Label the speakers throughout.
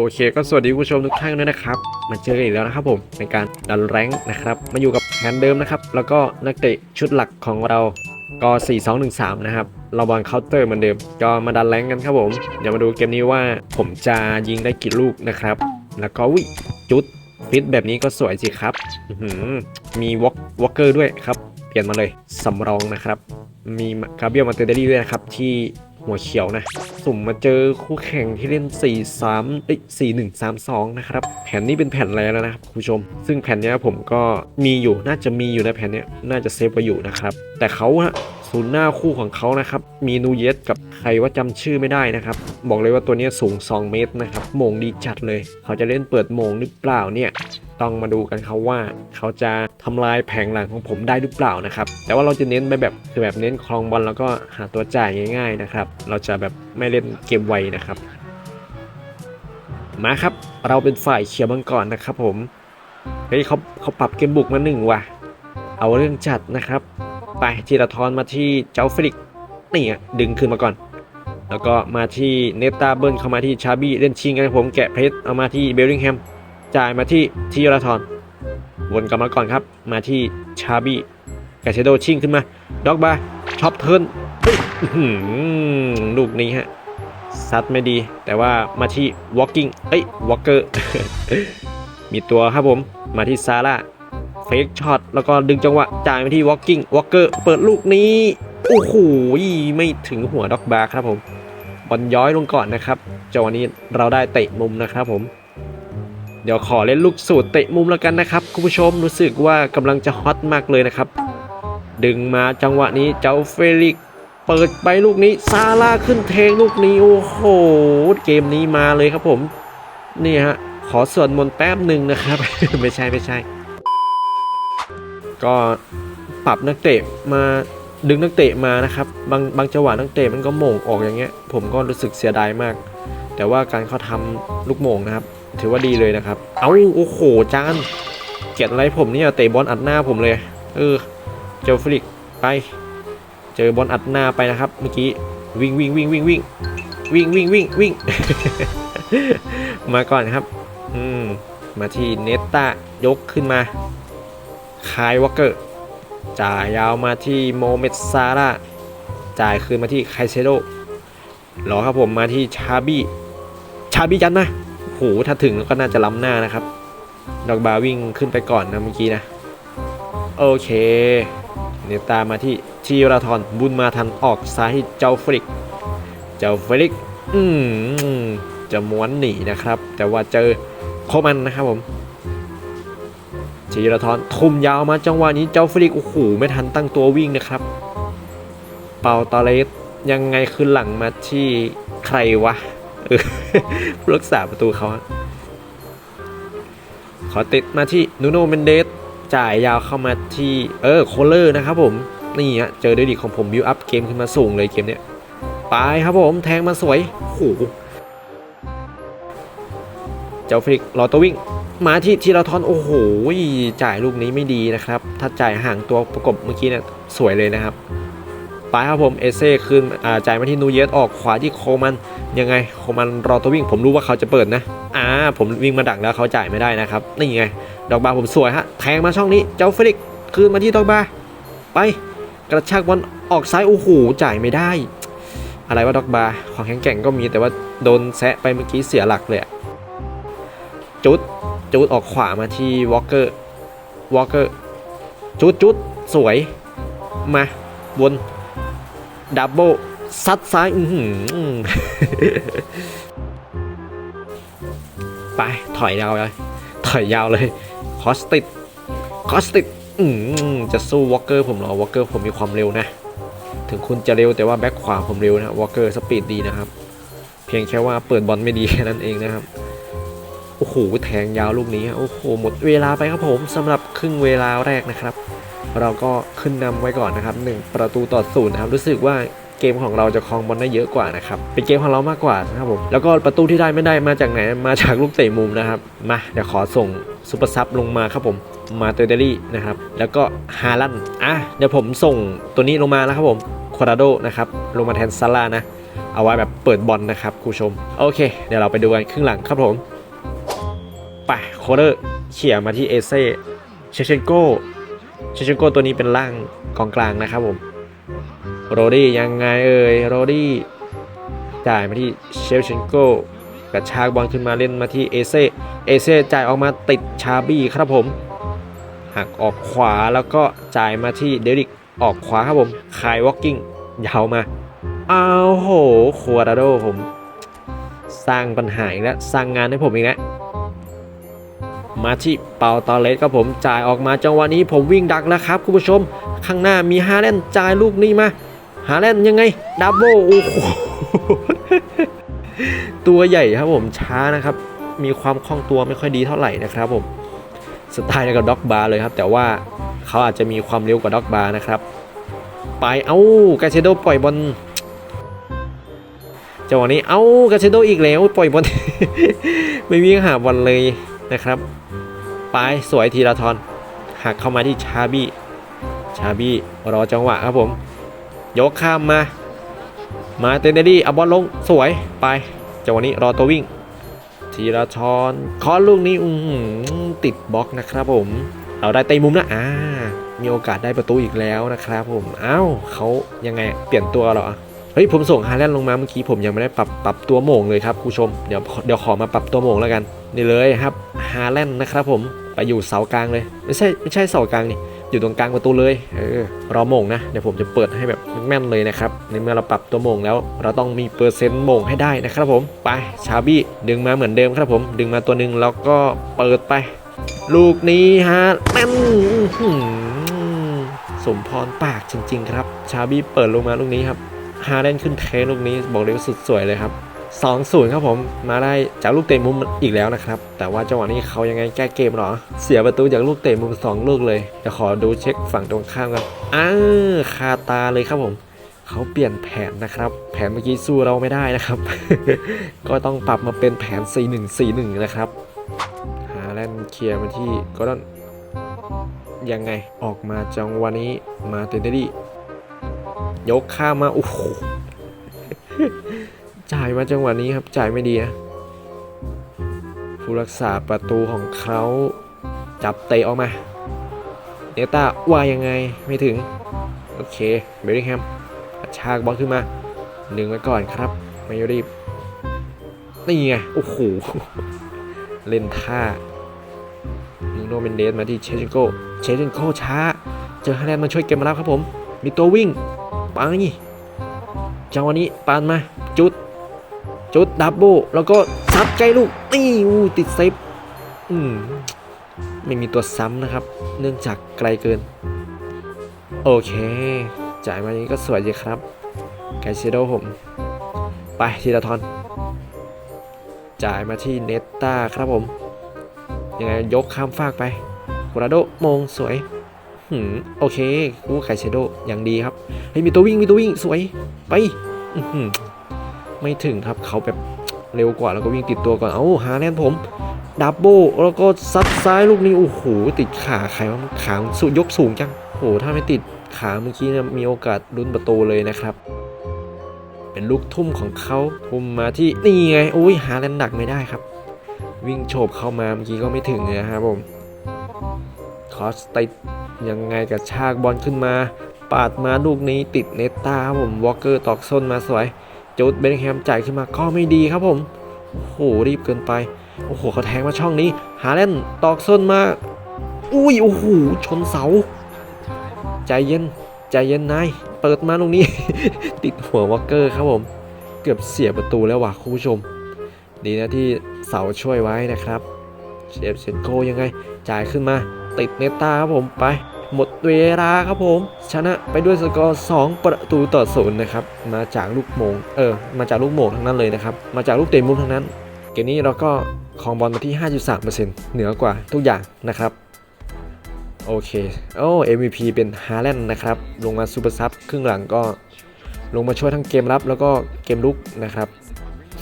Speaker 1: โอเคก็สวัสดีคุณผู้ชมทุกท่านด้วยนะครับ มาเจอกันอีกแล้วนะครับผมในการดันแรงนะครับ มาอยู่กับแผนเดิมนะครับ แล้วก็นักเตะชุดหลักของเราก็4-2-1-3 นะครับ เราบอลเคาน์เตอร์เหมือนเดิม ก็มาดันแรงกันครับผม เดี๋ยวมาดูเกมนี้ว่าผมจะยิงได้กี่ลูกนะครับ แล้วก็วิจุดฟิตแบบนี้ก็สวยสิครับมีวอล์กวอล์กเกอร์ด้วยครับ เปลี่ยนมาเลยสำรองนะครับ มีกาเบียลมาเตอร์เดลี่ด้วยนะครับที่ หัวเขียวนะ สุ่มมาเจอคู่แข่งที่เล่น 4 3เอ้ย4 1 3 2 นะครับ แผ่นนี้เป็นแผ่นอะไรแล้วนะครับคุณผู้ชม ซึ่งแผ่นนี้ผมก็มีอยู่น่าจะมีอยู่ในแผ่นนี้น่าจะเซฟไว้อยู่นะครับ แต่เขาฮะศูนย์หน้าคู่ของเขานะครับ มีนูเยสกับใครว่าจำชื่อไม่ได้นะครับ บอกเลยว่าตัวนี้สูง 2 เมตรนะครับโมงดีจัดเลย เขาจะเล่นเปิดโมงหรือเปล่าเนี่ย ต้องมาดูกันครับว่าเขาจะทำลายแผงหลังของผมได้หรือเปล่านะครับ แต่ว่าเราจะเน้นไปแบบคือแบบเน้นคลองบอลแล้วก็หาตัวจ่ายง่าย ๆนะครับ เราจะแบบไม่เล่นเกมไวนะครับ มาครับ เราเป็นฝ่ายเขียวมังกรนะครับ ผมเฮ้ยเขาเขาปรับเกมบุกมาหนึ่งว่ะ เอาเรื่องจัดนะครับ ไปทีละทอนมาที่เจ้าฟิลิกนี่อะดึงขึ้นมาก่อนแล้วก็มาที่เนตาเบิลเข้ามาที่ชาบี้เล่นชิงกันผมแกะเพชรเอามาที่เบลลิงแฮม จ่ายมาที่ทีราทอนวนกลับมาก่อนครับ มาที่ชาบี้กาเชโดชิ่งขึ้นมา ด็อกบาช็อปเทิร์นลูกนี้ฮะซัดไม่ดี แต่ว่ามาที่ walking เอ้ย walker มีตัวครับผม มาที่ซาร่าเฟกช็อตแล้วก็ดึงจังหวะ จ่ายมาที่ walking walker เปิดลูกนี้ โอ้โห ไม่ถึงหัวด็อกบาครับผมบอลย้อยลงก่อนนะครับจังหวะนี้เราได้เตะมุมนะครับผม เดี๋ยวขอเล่นลูกสูตรเตะมุมแล้วกันนะครับคุณผู้ชมรู้สึกว่ากำลังจะฮอตมากเลยนะครับ ดึงมาจังหวะนี้เจ้าเฟลิกเปิดไปลูกนี้ซาร่าขึ้นเทงลูกนี้โอ้โหเกมนี้มาเลยครับผมนี่ฮะขอส่วนมนแป๊บหนึ่งนะครับ ไม่ใช่ไม่ใช่ ก็ปรับนักเตะมาดึงนักเตะมานะครับ บางบางจังหวะนักเตะมันก็โม่งออกอย่างเงี้ย ผมก็รู้สึกเสียดายมาก แต่ว่าการเขาทำลูกโม่งนะครับ ถือว่าดีเลยนะครับ เอาโอ้โหจานเกียดอะไรผมเนี่ยเตะบอลอัดหน้าผมเลย เออ เจอฟลิกไป เจอบอลอัดหน้าไปนะครับ เมื่อกี้วิ่งวิ่งวิ่งวิ่งวิ่งวิ่งวิ่งวิ่งวิ่งมาก่อนครับ อืม มาที่เนตตายกขึ้นมาคายวอเกอร์จ่ายยาวมาที่โมเมดซาร่าจ่ายคืนมาที่ไคเซโดรอครับผมมาที่ชาบี้ชาบี้ยันนะ โหถ้าถึงก็น่าจะล้ำหน้านะครับ ดอกบาวิ่งขึ้นไปก่อนนะเมื่อกี้นะ โอเคเนตามมาที่ทีราทอนบุญมาทันออกซ้ายเจ้าฟริก เจ้าฟริก อืมจะม้วนหนีนะครับ แต่ว่าเจอโคมันนะครับผมทีราทอนทุ่มยาวมาจังหวะนี้เจ้าฟริกโอ้โหไม่ทันตั้งตัววิ่งนะครับ เปาตาเลสยังไงคือหลังมาที่ใครวะ ผู้รักษาประตูเขาขอติดมาที่นูโนเมนเดสจ่ายยาวเข้ามาที่เออโคเลอร์นะครับผมนี่ฮะเจอด้วยดีของผมบิวอัพเกมขึ้นมาสูงเลยเกมเนี้ยไปครับผมแทงมาสวยโอ้โหเจ้าฟริกรอตัววิ่ง มาที่ทีราทอนโอ้โหจ่ายลูกนี้ไม่ดีนะครับ ถ้าจ่ายห่างตัวประกบเมื่อกี้เนี่ยสวยเลยนะครับ ไปครับผมเอเซ่ขึ้นอ่าจ่ายมาที่นูเยสออกขวาที่โคมันยังไงโคมันรอตัววิ่ง ผมรู้ว่าเขาจะเปิดนะอ่าผมวิ่งมาดักแล้วเขาจ่ายไม่ได้นะครับนี่ไง ดอกบาผมสวยฮะแทงมาช่องนี้เจ้าเฟลิกคืนมาที่ดอกบาไปกระชากบอลออกซ้ายโอ้โหจ่ายไม่ได้ อะไรว่าดอกบาของแข็งแกร่งก็มีแต่ว่าโดนแซะไปเมื่อกี้เสียหลักเลยจุดจุดออกขวามาที่วอลเกอร์วอลเกอร์จุดจุดสวยมาวน ดับเบิลซัดซ้ายไป ถอยยาวเลย ถอยยาวเลย คอสติด คอสติดจะสู้วอลเกอร์ผมเหรอวอลเกอร์ผมมีความเร็วนะ ถึงคุณจะเร็วแต่ว่าแบ็คขวาผมเร็วนะวอลเกอร์สปีดดีนะครับ เพียงแค่ว่าเปิดบอลไม่ดีแค่นั้นเองนะครับ โอ้โหแทงยาวลูกนี้โอ้โหหมดเวลาไปครับผมสำหรับครึ่งเวลาแรกนะครับ เราก็ขึ้นนำไว้ก่อนนะครับ 1 ประตูต่อศูนย์นะครับรู้สึกว่าเกมของเราจะครองบอลได้เยอะกว่านะครับเป็นเกมของเรามากกว่านะครับผมแล้วก็ประตูที่ได้ไม่ได้มาจากไหนมาจากลูกเตะมุมนะครับมาเดี๋ยวขอส่งซุปเปอร์ซับลงมาครับผมมาเตอร์เดลี่นะครับแล้วก็ฮาลันอะเดี๋ยวผมส่งตัวนี้ลงมาแล้วครับผมควาราโดนะครับลงมาแทนซาร่านะเอาไว้แบบเปิดบอลนะครับคุณผู้ชม โอเค เดี๋ยวเราไปดูกันครึ่งหลังครับผม คเดอร์เขี่ยมาที่เอเซ่เชเชนโกเชเชนโกตัวนี้เป็นล่างกองกลางนะครับผมโรดี้ยังไงเอ่ยโรดี้จ่ายมาที่เชฟเชนโกกระชากบอลขึ้นมาเล่นมาที่เอเซ่เอเซ่จ่ายออกมาติดชาบี้ครับผมหักออกขวาแล้วก็จ่ายมาที่เดริกออกขวาครับผมคายวอล์กกิ้งยาวมาอ้าวโห คัวราโดผม สร้างปัญหาอีกแล้ว สร้างงานให้ผมอีกแล้ว มาที่เปาตอเลสครับผมจ่ายออกมาจังหวะนี้ผมวิ่งดักแล้วครับคุณผู้ชม ข้างหน้ามีฮาแลนจ่ายลูกนี้มาฮาแลนยังไงดับเบิลโอ้โหตัวใหญ่ครับผมช้านะครับ มีความคล่องตัวไม่ค่อยดีเท่าไหร่นะครับผมสไตล์กับด็อกบาร์เลยครับ แต่ว่าเขาอาจจะมีความเร็วกว่าด็อกบาร์นะครับ ไปเอ้ากาเชโดปล่อยบอลจังหวะนี้เอ้ากาเชโดอีกแล้วปล่อยบอลไม่วิ่งหาบอลเลย นะครับไปสวยทีละทอนหักเข้ามาที่ชาบี้ชาบี้รอจังหวะครับผม ยกข้ามมา มาเตนเดดี้เอาบอลลงสวยไปจังหวะนี้รอตัววิ่ง ทีละทอนคอลูกนี้ติดบล็อกนะครับผมเราได้เตะมุมนะอ่ามีโอกาสได้ประตูอีกแล้วนะครับผม อ้าวเขายังไงเปลี่ยนตัวหรอ เฮ้ยผมส่งฮาแลนด์ลงมาเมื่อกี้ผมยังไม่ได้ปรับปรับตัวโม่งเลยครับคุณผู้ชมเดี๋ยวเดี๋ยวขอมาปรับตัวโม่งแล้วกันนี่เลยครับฮาแลนด์นะครับผมไปอยู่เสากลางเลย ไม่ใช่ไม่ใช่เสากลางนี่อยู่ตรงกลางประตูเลยเออรอโม่งนะเดี๋ยวผมจะเปิดให้แบบแม่นเลยนะครับในเมื่อเราปรับตัวโม่งแล้ว เราต้องมีเปอร์เซ็นต์โม่งให้ได้นะครับผมไปชาบี้ดึงมาเหมือนเดิมครับผม ดึงมาตัวหนึ่งแล้วก็เปิดไป ลูกนี้ฮะแม่นสมพรปากจริง ๆ ครับ ชาบี้เปิดลงมาลูกนี้ครับ ฮาเดนขึ้นเทลูกนี้บอกเลยว่าสุดสวยเลยครับ2-0ครับผมมาได้จากลูกเตะมุมอีกแล้วนะครับ แต่ว่าจังหวะนี้เขายังไงแก้เกมหรอ เสียประตูจากลูกเตะมุม 2 ลูกเลยเดี๋ยวขอดูเช็คฝั่งตรงข้ามกันอ้าคาตาเลยครับผมเขาเปลี่ยนแผนนะครับ แผนเมื่อกี้สู้เราไม่ได้นะครับ ก็ต้องปรับมาเป็นแผน 4-1-4-1 นะครับฮาแลนเคลียร์มาที่ก็ต้องยังไงออกมาจังหวะนี้มาเตนเดดี้ ยกข้ามมา โอ้โห จ่ายมาจังหวะนี้ครับ จ่ายไม่ดีนะผู้รักษาประตูของเขาจับเตะออกมา เนต้าว่ายังไงไม่ถึง โอเค เบริงแฮมกระชากบอลขึ้นมา หนึ่งไว้ก่อนครับ ไม่รีบ นี่ไง โอ้โห เล่นท่านูโนเมนเดสมาที่เชชินโก เชชินโกช้า เจอฮาแลนด์มาช่วยเกมมาแล้วครับผม มีตัววิ่ง ปังนี่จังหวะนี้ปานมาจุด จุดดับเบิลแล้วก็ซัดใจลูกนี่อู้ติดเซฟอืมไม่มีตัวซ้ำนะครับ เนื่องจากไกลเกิน โอเค จ่ายมาอย่างนี้ก็สวยดีครับไกเชโดผม ไปทีละทอน จ่ายมาที่เนตตาครับผม ยังไงยกข้ามฟากไปโคราโดมงสวย หืมโอเคกูไคเชโดอย่างดีครับเฮ้ยมีตัววิ่งมีตัววิ่งสวยไปอื้อหือไม่ถึงครับเขาแบบเร็วกว่าแล้วก็วิ่งติดตัวก่อนเอ้าหาแน่นผมดับโบแล้วก็ซัดซ้ายลูกนี้โอ้โหติดขาใครว่าขาสุดยกสูงจังโอ้โหถ้าไม่ติดขาเมื่อกี้เนี่ยมีโอกาสลุ้นประตูเลยนะครับ เป็นลูกทุ่มของเขาทุ่มมาที่นี่ไงโอ้ยหาแลนด์ดักไม่ได้ครับ วิ่งโฉบเข้ามาเมื่อกี้ก็ไม่ถึงนะครับผม คอสติดยังไงกับชากบอลขึ้นมา ปาดมาลูกนี้ติดเนตตาครับผมวอลเกอร์ตอกส้นมาสวยจูดเบนแฮมจ่ายขึ้นมาก็ไม่ดีครับผมโอ้โหรีบเกินไป โอ้โหเขาแทงมาช่องนี้ หาเล่นตอกส้นมา อุ้ยโอ้โหชนเสา ใจเย็น ใจเย็นนาย เปิดมาตรงนี้ ติดหัววอลเกอร์ครับผม เกือบเสียประตูแล้วว่ะคุณผู้ชม ดีนะที่เสาช่วยไว้นะครับเชฟเซนโกยังไง จ่ายขึ้นมา ติดเนตตาครับผมไป หมดเวลาครับผม ชนะไปด้วยสกอร์2ประตูต่อศูนย์นะครับมาจากลูกโมงเออมาจากลูกโมงทั้งนั้นเลยนะครับมาจากลูกเตะมุมทั้งนั้น เกมนี้เราก็ครองบอลมาที่ 5.3%เหนือกว่าทุกอย่างนะครับโอเค โอ้ MVP เป็นฮาแลนด์นะครับ ลงมาซูเปอร์ซับครึ่งหลังก็ลงมาช่วยทั้งเกมรับแล้วก็เกมลุกนะครับ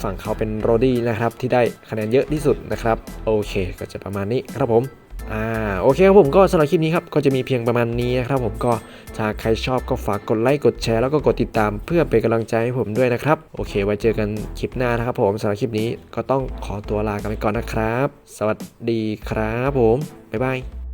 Speaker 1: ฝั่งเขาเป็นโรดี้นะครับที่ได้คะแนนเยอะที่สุดนะครับ โอเค ก็จะประมาณนี้ครับผม อ่า โอเคครับผมก็สำหรับคลิปนี้ครับก็จะมีเพียงประมาณนี้นะครับผมก็ถ้าใครชอบก็ฝากกดไลค์กดแชร์แล้วก็กดติดตามเพื่อเป็นกำลังใจให้ผมด้วยนะครับ โอเค ไว้เจอกันคลิปหน้านะครับผมสำหรับคลิปนี้ก็ต้องขอตัวลากันไปก่อนนะครับ สวัสดีครับผมบ๊ายบาย